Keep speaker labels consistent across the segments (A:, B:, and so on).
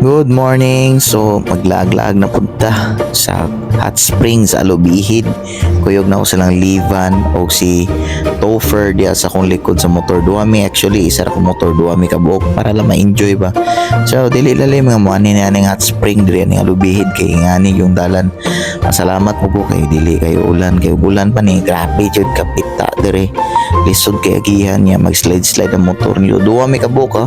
A: Good morning. So, maglaag-laag na punta sa hot springs Alubihid. Kuyog na ko silang Livan o si Topher diya sa akong likod sa motor duwami. Actually, isa ra ko motor duwami kabuk para lang ma-enjoy ba. So, dili lalim mga muani na ning hot spring diri ning Alubihid kay ngani yung dalan. Masalamat mo ko kay dili kay ulan kay ulan pa ni grabe jud kapita diri. Lisod kay agihan niya mag-slide-slide ang motor niyo. Duwami kabuk ha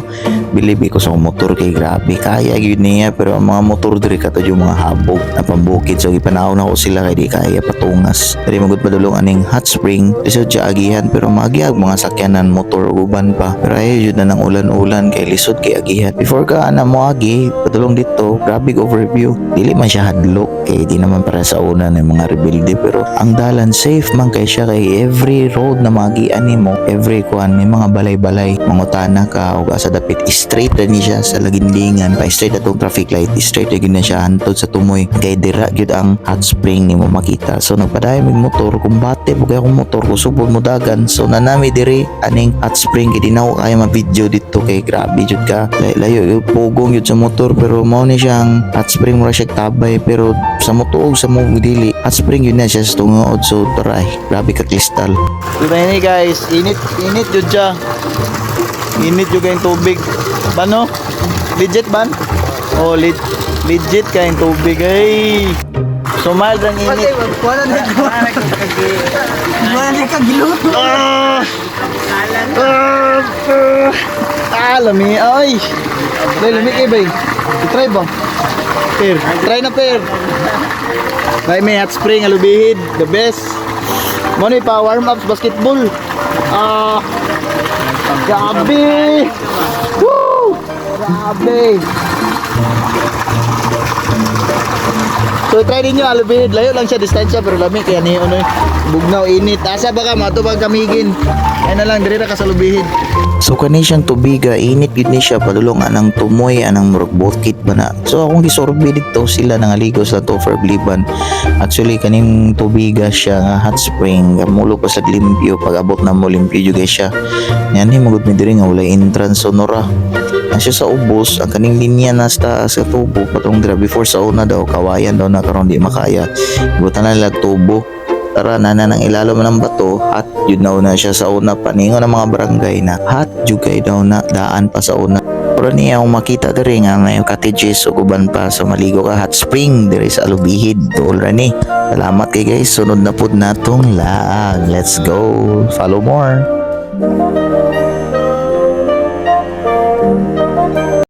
A: bilibi ko sa motor kay grabe. Kaya gyud niya pero ang mga motor diri kato yung mga habog na pambukid. So ipanahon ako sila kay di kaya patungas. Diri magud padulong aning hot spring. Lisod siya agihan pero magiag mga sakyanan motor uban pa. Pero ayo jud na ng ulan-ulan kay lisod kay agihan. Before ka ana mo agi padulong dito grabe overview. Dili man siya hadlok kay di naman para sa una ng mga rebuilde pero ang dalan safe man kay siya kay every road na magian nimo. Every kuan may mga balay-balay. Mangutana ka ug asa dapit. Straight ra ni siya sa laginlingan pa straight atong traffic light. Straight ra gyud na siya. Hantod sa tumoy. Kay dira gyud ang hot spring nimo makita. So nagpadayon mig motor. Kumbate mo kay akong motor. Ko subod mo dagan. So nanami diri aning hot spring. Kay di na ako kaya ma-video dito. Kay grabe jud ka. Lay- layo. Pugong yun sa motor. Pero mao ni siyang hot spring. Mo siya tabay. Pero sa motuog sa mo dili hot spring yun na siya sa tungod so taray grabe ka kristal
B: Diba ini guys, init, init yun siya. Init yung kayong tubig. Bano? Legit ban? Oh, le legit kayong tubig. Ay! So mild ang init.
C: Wala na Wala na kagiluto.
B: Ah! Ah! Ah! Ah, lami. Ay! Dahil lami kayo ba Try ba? Pair. Try na pair. Try may hot spring, alubihid. The best. Money pa warm ups basketball. Ah! Grabe! Woo! Grabe! So try din nyo alubihid. Layo lang siya distansya pero lami kaya ni ano bugnaw init. Asa ba ka matubag kamigin? Ay na lang diri ra ka.
A: So kani siyang tubiga, init gid ni siya padulong anang tumoy anang murag bukit ba na. So akong gisorbe dito sila nangaligo sa Topher Bliban. Actually kaning tubiga siya nga hot spring, kamulo pa sa limpyo pag abot na mo limpyo jud siya. Yan ni magud mi diri nga walay entrance sonora. Ang siya sa ubos, ang kaning linya na sa sa tubo patong dira before sa una daw kawayan daw na karon di makaya. Ibutan na nila tubo. Tara na na ng ilalo man ng bato at yun na una siya sa una paningo ng mga barangay na hat jud kay daw na daan pa sa una. Pero niya akong makita diri nga may cottages o guban pa sa maligo ka hot spring diri sa Alubihid tuol ra salamat kay guys sunod na pud natong laag. Let's go. Follow more